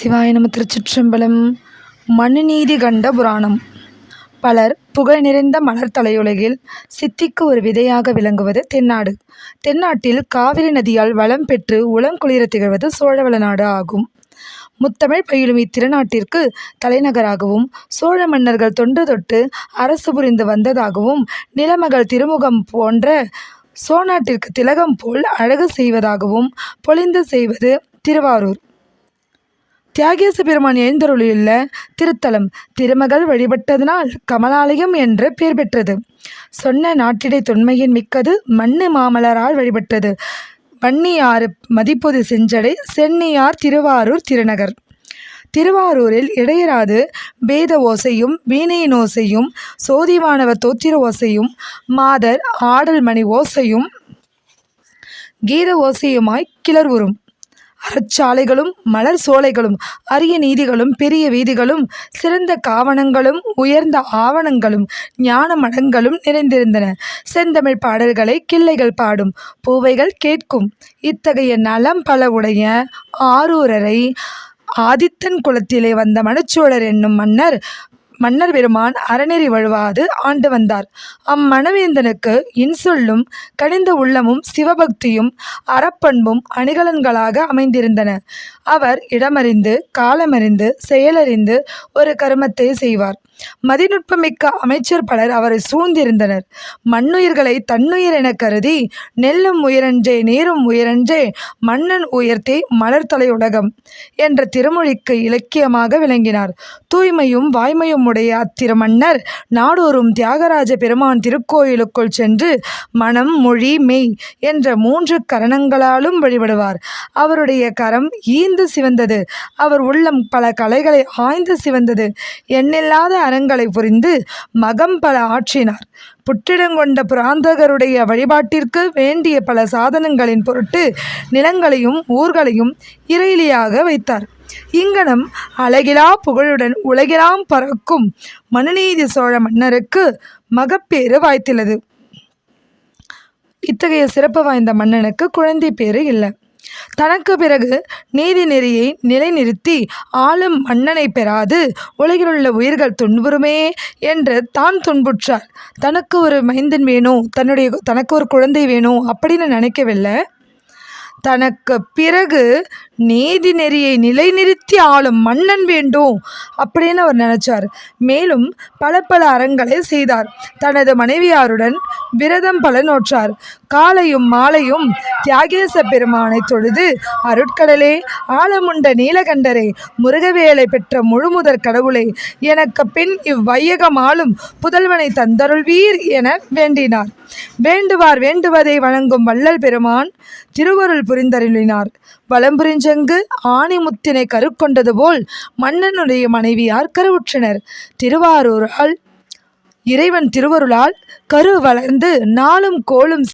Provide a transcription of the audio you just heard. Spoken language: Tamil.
சிவாய நம திருச்சிற்றம்பலம். மனுநீதி கண்ட புராணம். பலர் புகழ் நிறைந்த மலர் தலையுலகில் சித்திக்கு ஒரு விதையாக விளங்குவது தென்னாடு. தென்னாட்டில் காவிரி நதியால் வளம் பெற்று உளங்குளிர திகழ்வது சோழவள நாடு ஆகும். முத்தமிழ் பயிலும் இத்திருநாட்டிற்கு தலைநகராகவும் சோழ மன்னர்கள் தொன்று தொட்டு அரசு புரிந்து வந்ததாகவும் நிலமகள் திருமுகம் போன்ற சோநாட்டிற்கு திலகம் போல் அழகு செய்வதாகவும் பொழிந்து செய்வது திருவாரூர். தியாகேச பெருமான் எழுந்தருளியுள்ள திருத்தலம் திருமகள் வழிபட்டதனால் கமலாலயம் என்று பெயர் பெற்றது. சொன்ன நாட்டிடை தொன்மையின் மிக்கது மண்ணு மாமலரால் வழிபட்டது. வன்னியாறு மதிப்பொது செஞ்சடை சென்னியார் திருவாரூர் திருநகர். திருவாரூரில் இடையராது வேத ஓசையும் வீணையின் ஓசையும் சோதிவானவர் தோத்திர ஓசையும் மாதர் ஆடல் மணி ஓசையும் கீத ஓசையுமாய் கிளர்வுறும். அறச்சாலைகளும் மலர் சோலைகளும் அரிய நீதிகளும் பெரிய வீதிகளும் சிறந்த காவணங்களும் உயர்ந்த ஆவணங்களும் ஞான மடங்களும் நிறைந்திருந்தன. செந்தமிழ் பாடல்களை கிள்ளைகள் பாடும் பூவைகள் கேட்கும். இத்தகைய நலம் பல உடைய ஆரூரரை ஆதித்தன் குலத்திலே வந்த மனுச்சோழர் என்னும் மன்னர் மன்னர் பெருமான் அறநெறி வழுவாது ஆண்டு வந்தார். அம்மணவேந்தனுக்கு இன்சொல்லும் கனிந்த உள்ளமும் சிவபக்தியும் அறப்பண்பும் அணிகலன்களாக அமைந்திருந்தன. அவர் இடமறிந்து காலமறிந்து செயலறிந்து ஒரு கருமத்தை செய்வார். மதிநுட்பமிக்க அமைச்சர் பலர் அவரை சூழ்ந்திருந்தனர். மண்ணுயிர்களை தன்னுயிர் என கருதி நெல்லும் உயரன்றே நீரும் உயரன்றே மன்னன் உயர்த்தே மலர்தலை உலகம் என்ற திருமொழிக்கு இலக்கியமாக விளங்கினார். தூய்மையும் வாய்மையும் உடைய அத்திருமன்னர் நாடோறும் தியாகராஜ பெருமான் திருக்கோயிலுக்குள் சென்று மனம் மொழி மெய் என்ற மூன்று கரணங்களாலும் வழிபடுவார். அவருடைய கரம் ஈந்து சிவந்தது. அவர் உள்ளம் பல கலைகளை ஆய்ந்து சிவந்தது. எண்ணில்லாத அறங்களை புரிந்து மகம் பல ஆற்றினார். புற்றிடங்கொண்ட புராந்தகருடைய வழிபாட்டிற்கு வேண்டிய பல சாதனங்களின் பொருட்டு நிலங்களையும் ஊர்களையும் இறையிலியாக வைத்தார். இங்கனம் அழகிலா புகழுடன் உலகிலாம் பறக்கும் மனுநீதி சோழ மன்னருக்கு மகப்பேறு வாய்த்துள்ளது. இத்தகைய சிறப்பு வாய்ந்த மன்னனுக்கு குழந்தை பேறு இல்லை. தனக்கு பிறகு நீதி நெறியை நிலைநிறுத்தி ஆளும் மன்னனை பெறாது. உலகிலுள்ள உயிர்கள் துன்புறுமே என்று தான் துன்புற்றார். தனக்கு ஒரு மைந்தன் வேணும் தன்னுடைய தனக்கு ஒரு குழந்தை வேணும் அப்படின்னு நினைக்கவில்லை. தனக்கு பிறகு நீதி நெறியை நிலைநிறுத்தி ஆளும் மன்னன் வேண்டும் அப்படின்னு அவர் நினைச்சார். மேலும் பல பல அறங்களை செய்தார். தனது மனைவியாருடன் விரதம் பல நோற்றார் காலையும் மாலையும் தியாகேச பெருமானை தொழுது அருட்கடலே ஆழமுண்ட நீலகண்டரே முருகவேலை பெற்ற முழுமுதற் கடவுளை எனக்கு பின் இவ்வையகம் ஆளும் புதல்வனை தந்தருள்வீர் என வேண்டினார். வேண்டுவார் வேண்டுவதை வணங்கும் வள்ளல் பெருமான் திருவருள் புரிந்தருளினார். வலம்புரிஞ்சங்கு ஆணிமுத்தினை கருக்கொண்டது போல் மன்னனுடைய மனைவியார் கருவுற்றனர். திருவாரூரால் இறைவன் திருவருளால் கரு வளர்ந்து நாளும் கோலும்